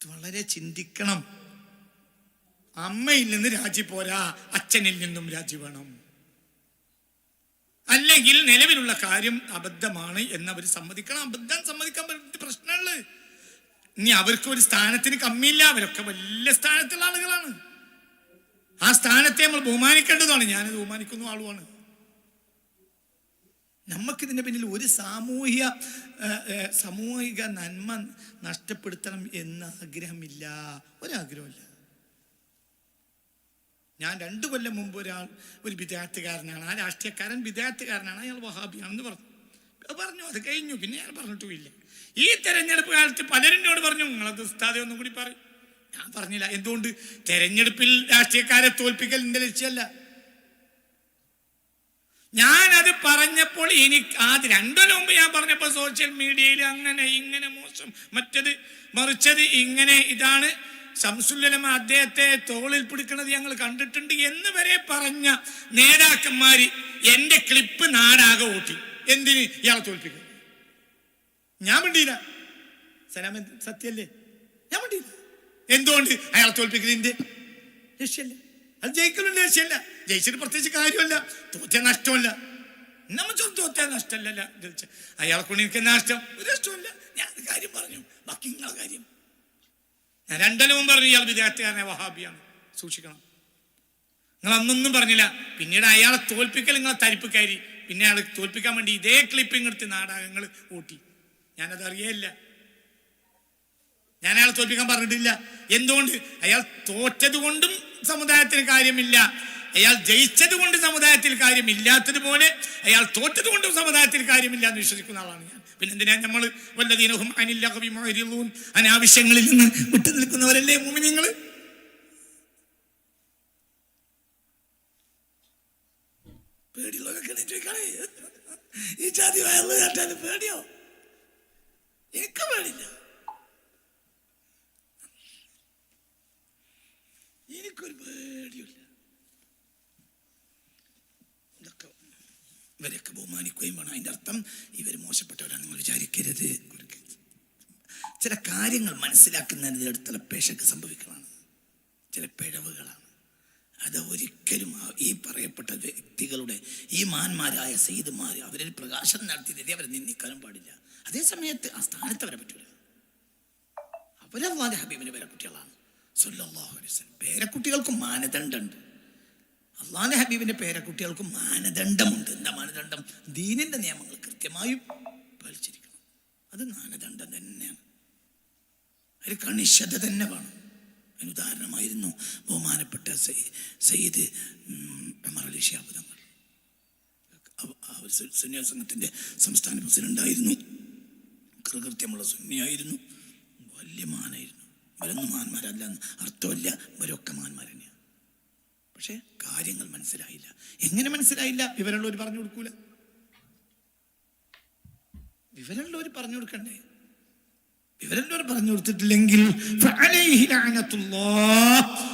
വളരെ ചിന്തിക്കണം. അമ്മയിൽ നിന്ന് രാജി പോരാ അച്ഛനിൽ നിന്നും രാജി വേണം. അല്ലെങ്കിൽ നിലവിലുള്ള കാര്യം അബദ്ധമാണ് എന്ന് അവർ സമ്മതിക്കണം. അബദ്ധം സമ്മതിക്കാൻ പറ്റുന്ന പ്രശ്നമുള്ളു ഇനി അവർക്ക് ഒരു സ്ഥാനത്തിന് കമ്മിയില്ല. അവരൊക്കെ വലിയ സ്ഥാനത്തുള്ള ആളുകളാണ്. ആ സ്ഥാനത്തെ നമ്മൾ ബഹുമാനിക്കേണ്ടതാണ്. ഞാനത് ബഹുമാനിക്കുന്ന ആളുമാണ്. നമുക്കിതിന്റെ പിന്നിൽ ഒരു ഏഹ്, സാമൂഹിക നന്മ നഷ്ടപ്പെടുത്തണം എന്ന ആഗ്രഹമില്ല. ഒരാഗ്രഹമില്ല. ഞാൻ രണ്ടു കൊല്ലം മുമ്പ് ഒരാൾ ഒരു വിദ്യാർത്ഥികാരനാണ് ആ രാഷ്ട്രീയക്കാരൻ വിദ്യാർത്ഥികാരനാണ് അയാൾ വഹാബിയാണെന്ന് പറഞ്ഞു. അത് പറഞ്ഞു അത് കഴിഞ്ഞു. പിന്നെ ഞാൻ പറഞ്ഞിട്ടുമില്ല. ഈ തെരഞ്ഞെടുപ്പ് കാലത്ത് പലരും എന്നോട് പറഞ്ഞു നിങ്ങളത് ഉസ്താദെ ഒന്നും കൂടി പറയും. ഞാൻ പറഞ്ഞില്ല. എന്തുകൊണ്ട്? തെരഞ്ഞെടുപ്പിൽ രാഷ്ട്രീയക്കാരെ തോൽപ്പിക്കൽ എന്റെ ലക്ഷ്യമല്ല. ഞാനത് പറഞ്ഞപ്പോൾ എനിക്ക് അത് രണ്ടു മുമ്പ് ഞാൻ പറഞ്ഞപ്പോൾ സോഷ്യൽ മീഡിയയിൽ അങ്ങനെ ഇങ്ങനെ മോശം. മറ്റത് മറിച്ചത് ഇങ്ങനെ ഇതാണ്. ശംസുല്ലമ അദ്ദേഹത്തെ തോളിൽ പിടിക്കുന്നത് ഞങ്ങൾ കണ്ടിട്ടുണ്ട് എന്ന് വരെ പറഞ്ഞ നേതാക്കന്മാര് എന്റെ ക്ലിപ്പ് നാടാകെ ഓട്ടി. എന്തിന് ഇയാളെ തോൽപ്പിക്കും? ഞാൻ മിണ്ടിയില്ല. സലാമൻ സത്യല്ലേ ഞാൻ മിണ്ടിയില്ല. എന്തുകൊണ്ട് അയാളെ തോൽപ്പിക്കുന്നതിന്റെ ലക്ഷ്യമല്ല അത് ജയിക്കലുണ്ട് ലക്ഷ്യമല്ല ജയിച്ചിട്ട് പ്രത്യേകിച്ച് കാര്യമല്ല. തോറ്റ നഷ്ടമല്ല. നമ്മൾ തോറ്റ നഷ്ടമല്ല ജയിച്ച അയാളെ കൊണ്ട് എനിക്ക് നഷ്ടം? ഒരു നഷ്ടമല്ല ഞാൻ കാര്യം പറഞ്ഞു. ബാക്കി നിങ്ങളെ കാര്യം. ഞാൻ രണ്ടല്ല മുമ്പ് പറഞ്ഞു ഇയാൾ വിദ്യാർത്ഥികാരനെ വഹാബിയാണ്. സൂക്ഷിക്കണം. നിങ്ങൾ അന്നൊന്നും പറഞ്ഞില്ല. പിന്നീട് അയാളെ തോൽപ്പിക്കൽ നിങ്ങളെ തരിപ്പുകാരി. പിന്നെ അയാൾ തോൽപ്പിക്കാൻ വേണ്ടി ഇതേ ക്ലിപ്പിംഗ് എടുത്ത് നാടകങ്ങൾ കൂട്ടി ഞാനത് അറിയേയില്ല. ഞാൻ അയാളെ തോൽപ്പിക്കാൻ പറഞ്ഞിട്ടില്ല. എന്തുകൊണ്ട്? അയാൾ തോറ്റത് കൊണ്ടും സമുദായത്തിന് കാര്യമില്ല. അയാൾ ജയിച്ചത് കൊണ്ട് സമുദായത്തിൽ കാര്യമില്ലാത്തതുപോലെ അയാൾ തോറ്റത് കൊണ്ടും സമുദായത്തിൽ കാര്യമില്ല എന്ന് വിശ്വസിക്കുന്ന ആളാണ് ഞാൻ. പിന്നെ എന്തിനാ നമ്മൾ വല്ലതീനഹും അനില്ലൂൻ അനാവശ്യങ്ങളിൽ നിന്ന് വിട്ടു നിൽക്കുന്നവരല്ലേ മൂമി പേടിയുള്ളവരൊക്കെ ചോദിക്കണേ ഈ ജാതി വയറിൽ കേട്ടാലും പേടിയോ? എനിക്ക് പേടില്ല എനിക്കൊരു പേടിയില്ല ഇതൊക്കെ ബഹുമാനിക്കുകയും വേണം. അതിന്റെ അർത്ഥം ഇവർ മോശപ്പെട്ടവരാണ് നിങ്ങൾ വിചാരിക്കരുത്. ചില കാര്യങ്ങൾ മനസ്സിലാക്കുന്നതിന് അടുത്തുള്ള പേശക്ക് സംഭവിക്കുന്നതാണ് ചില പിഴവുകളാണ്. അത് ഒരിക്കലും ഈ പറയപ്പെട്ട വ്യക്തികളുടെ ഈ മാന്മാരായ സെയ്തുമാർ അവരിൽ പ്രകാശനം നടത്തിയത് അവരെ നിന്ദിക്കാനും പാടില്ല. അതേ സമയത്ത് ആ സ്ഥാനത്ത് അവരെ പറ്റൂല. അവരല്ലാതെ ഹബീബിന്റെ പേരക്കുട്ടികളാണ് കുട്ടികളാണ്. പേരക്കുട്ടികൾക്കും മാനദണ്ഡമുണ്ട്. അള്ളാഹ് ഹബീബിന്റെ പേരക്കുട്ടികൾക്കും മാനദണ്ഡമുണ്ട്. എന്താ മാനദണ്ഡം? ദീനിന്റെ നിയമങ്ങൾ കൃത്യമായും പാലിച്ചിരിക്കണം. അത് മാനദണ്ഡം തന്നെയാണ്. ഒരു കണിശത തന്നെ വേണം. അതിന് ഉദാഹരണമായിരുന്നു ബഹുമാനപ്പെട്ട സയ്യിദ് ഉം, ഉമർ അലി ഷിയാബ് തങ്ങൾ അവ- അവർ സുന്നി സംഘത്തിന്റെ സംസ്ഥാന പ്രസിഡന്റായിരുന്നു. കൃകൃത്യമുള്ള സുന്നിയായിരുന്നു. വലിയ മാനായിരുന്നു. ഇവരൊന്നും മാന്മാരല്ല അർത്ഥമല്ല. ഇവരൊക്കെ മാന്മാർ തന്നെയാണ് പക്ഷെ കാര്യങ്ങൾ മനസ്സിലായില്ല. എങ്ങനെ മനസ്സിലായില്ല? വിവരമുള്ളവർ പറഞ്ഞു കൊടുക്കൂല. വിവരമുള്ളവർ പറഞ്ഞു കൊടുക്കണ്ടേ? വിവരമുള്ളവർ പറഞ്ഞു കൊടുത്തിട്ടില്ലെങ്കിൽ.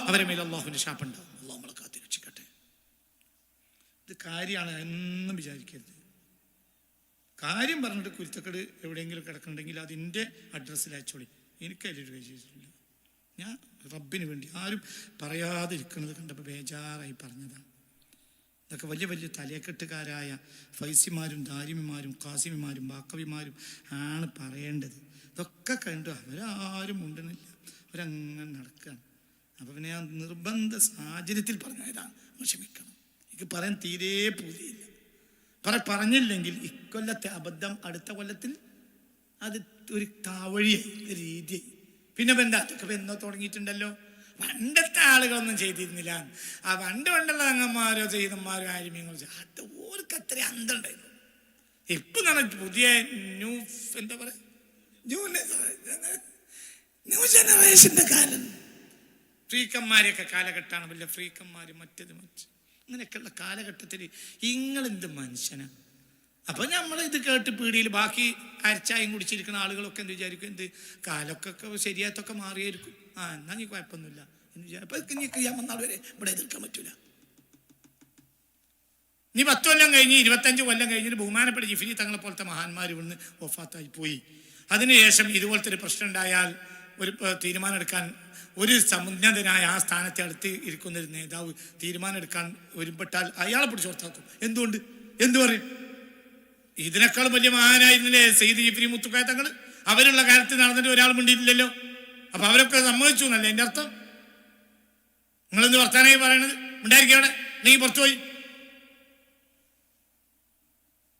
അവരെ മേൽ അള്ളാഹുവിന്റെ ശാപ്പുണ്ടാവും അള്ളാഹു നമ്മളെ കാത്തി രക്ഷിക്കട്ടെ. ഇത് കാര്യമാണ് എന്നും വിചാരിക്കരുത്. കാര്യം പറഞ്ഞിട്ട് കുരുത്തക്കട് എവിടെയെങ്കിലും കിടക്കുന്നുണ്ടെങ്കിൽ അതിന്റെ അഡ്രസ്സിൽ അയച്ചോളി. എനിക്ക് അതിലൊരു വിജയിച്ചിട്ടില്ല ഞാൻ റബ്ബിന് വേണ്ടി ആരും പറയാതിരിക്കുന്നത് കണ്ടപ്പോൾ ബേജാറായി പറഞ്ഞതാണ് ഇതൊക്കെ വലിയ വലിയ തലയെക്കെട്ടുകാരായ ഫൈസിമാരും ദാരിമിമാരും കാസിമിമാരും ബാക്കവിമാരും ആണ് പറയേണ്ടത്. ഇതൊക്കെ കണ്ടു. അവരാരും ഉണ്ടെന്നില്ല അവരങ്ങനെ നടക്കുകയാണ് അപ്പോൾ പിന്നെ ഞാൻ നിർബന്ധ സാഹചര്യത്തിൽ പറഞ്ഞതാണ് ക്ഷമിക്കണം. എനിക്ക് പറയാൻ തീരെ പൂതിയില്ല. പറ പറഞ്ഞില്ലെങ്കിൽ ഇക്കൊല്ലത്തെ അബദ്ധം അടുത്ത കൊല്ലത്തിൽ അത് ഒരു താവഴിയായി രീതിയായി. പിന്നെ ഇപ്പൊ എന്താ? അതൊക്കെ എന്നോ തുടങ്ങിയിട്ടുണ്ടല്ലോ. പണ്ടത്തെ ആളുകളൊന്നും ചെയ്തിരുന്നില്ല. ആ പണ്ട് പണ്ടുള്ള അംഗന്മാരോ ചെയ്തന്മാരോ ആര്യമീങ്ങളോ അത് ഓർക്ക് അത്ര അന്തണ്ടായിരുന്നു ഇപ്പൊ നമുക്ക് പുതിയ ന്യൂ എന്താ പറയാ? ന്യൂ ജനറേഷന്റെ കാലം. ഫ്രീക്കന്മാരെയൊക്കെ കാലഘട്ടമാണ്. വലിയ ഫ്രീക്കന്മാർ മറ്റത് മറ്റ് അങ്ങനെയൊക്കെയുള്ള കാലഘട്ടത്തിൽ ഇങ്ങളെന്ത് മനുഷ്യന? അപ്പൊ നമ്മൾ ഇത് കേട്ട് പീടിയിൽ ബാക്കി അരച്ചായും കുടിച്ചിരിക്കുന്ന ആളുകളൊക്കെ എന്ത് വിചാരിക്കും? എന്ത്? കാലൊക്കെ ശരിയായിട്ടൊക്കെ മാറിയായിരിക്കും. ആ എന്നാ നീ കുഴപ്പമൊന്നുമില്ല. എന്ന് വിചാരിക്കും നീ വന്നാൽ വരെ ഇവിടെ എതിർക്കാൻ പറ്റൂല. നീ പത്ത് കൊല്ലം കഴിഞ്ഞ് ഇരുപത്തഞ്ച് കൊല്ലം കഴിഞ്ഞിട്ട് ബഹുമാനപ്പെട്ട ജിഫിനി തങ്ങളെ പോലത്തെ മഹാന്മാർ ഇവിടുന്ന് ഒഫാത്തായി പോയി. അതിനുശേഷം ഇതുപോലത്തെ ഒരു പ്രശ്നം ഉണ്ടായാൽ ഒരു തീരുമാനമെടുക്കാൻ ഒരു സമുന്നതനായ ആ സ്ഥാനത്തെ അടുത്ത് ഇരിക്കുന്ന ഒരു നേതാവ് തീരുമാനമെടുക്കാൻ ഒരുപെട്ടാൽ അയാളെ പിടിച്ച് പുറത്താക്കും. എന്തുകൊണ്ട്? എന്തു പറയും? ഇതിനേക്കാൾ വലിയ മഹാനായിരുന്നില്ലേ സെയ്ദ് ജിഫ്രി മുത്തുക്കായ തങ്ങൾ അവരുള്ള കാലത്ത് നടന്നിട്ട് ഒരാൾ മിണ്ടിയിട്ടില്ലല്ലോ. അപ്പൊ അവരൊക്കെ സമ്മതിച്ചു എന്നല്ലേ എന്റെ അർത്ഥം? നിങ്ങളെന്ത് വർത്താനായി പറയണത്? ഉണ്ടായിരിക്കും അവിടെ. നീ പുറത്തു പോയി.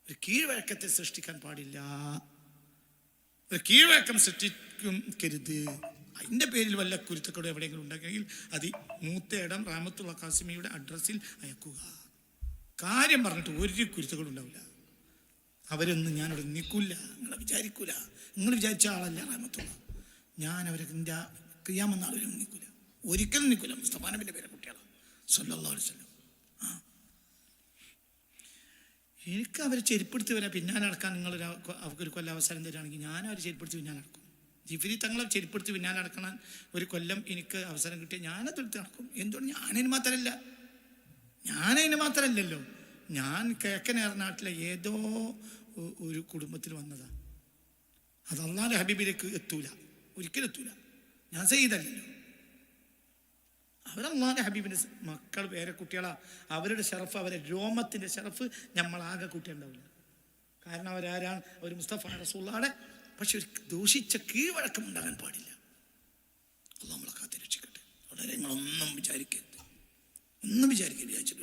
ഒരു കീഴ്വഴക്കത്തെ സൃഷ്ടിക്കാൻ പാടില്ല. ഒരു കീഴ്വഴക്കം സൃഷ്ടിക്കരുത് അതിന്റെ പേരിൽ വല്ല കുരുത്തക്കടോ എവിടെയെങ്കിലും ഉണ്ടാക്കിയെങ്കിൽ അത് മൂത്തയിടം റാമത്തുള്ള കാസിമിയുടെ അഡ്രസ്സിൽ അയക്കുക. കാര്യം പറഞ്ഞിട്ട് ഒരു കുരുത്തക്കടും ഉണ്ടാവില്ല. അവരൊന്നും ഞാനിവിടെ നിൽക്കില്ല നിങ്ങൾ വിചാരിക്കൂല. നിങ്ങൾ വിചാരിച്ച ആളല്ല റാമത്തുള്ള. ഞാൻ അവരെ ക്രിയാമെന്ന ആളുകളും നിൽക്കില്ല ഒരിക്കലും നിൽക്കില്ല മുസ്തഫാനബിന്റെ പേരെ കുട്ടികളാണ് സല്ലാ അലൈഹി വസല്ലം ആ എനിക്ക് അവരെ ചെരുപ്പെടുത്ത് വരാൻ പിന്നാലെ നടക്കാൻ നിങ്ങൾ അവർക്കൊരു കൊല്ലം അവസരം തരികയാണെങ്കിൽ ഞാൻ അവരെ ചെരുപ്പെടുത്ത് പിന്നാലെ നടക്കും. ജിഫിരി തങ്ങളെ ചെരുപ്പെടുത്ത് പിന്നാലെ നടക്കണം ഒരു കൊല്ലം എനിക്ക് അവസരം കിട്ടിയ ഞാൻ എടുത്ത് നടക്കും. എന്തുകൊണ്ട് ഞാനതിന് മാത്രമല്ല? ഞാനതിന് മാത്രമല്ലല്ലോ. ഞാൻ കിഴക്കൻ ഏറനാട്ടിലെ ഏതോ ഒരു കുടുംബത്തിൽ വന്നതാണ് അത് ഹബീബിലേക്ക് എത്തൂല. ഒരിക്കലും എത്തൂല. ഞാൻ ചെയ്തല്ലല്ലോ അവരല്ലാതെ ഹബീബിന്റെ സ- മക്കൾ വേറെ കുട്ടികളാ. അവരുടെ ഷറഫ് അവരെ രോമത്തിന്റെ ഷറഫ് നമ്മളാകെ കുട്ടിയുണ്ടാവില്ല. കാരണം അവരാരാണ്? അവർ മുസ്തഫ റസൂള്ളാടെ പക്ഷെ ഒരു ദൂഷിച്ച കീഴ്വഴക്കം ഉണ്ടാകാൻ പാടില്ല. അള്ളാഹ് നമ്മളെ കാത്തി രക്ഷിക്കട്ടെ. വളരെ നിങ്ങളൊന്നും വിചാരിക്കരുത്. ഒന്നും വിചാരിക്കരുത് വിചാരിച്ചിട്ട്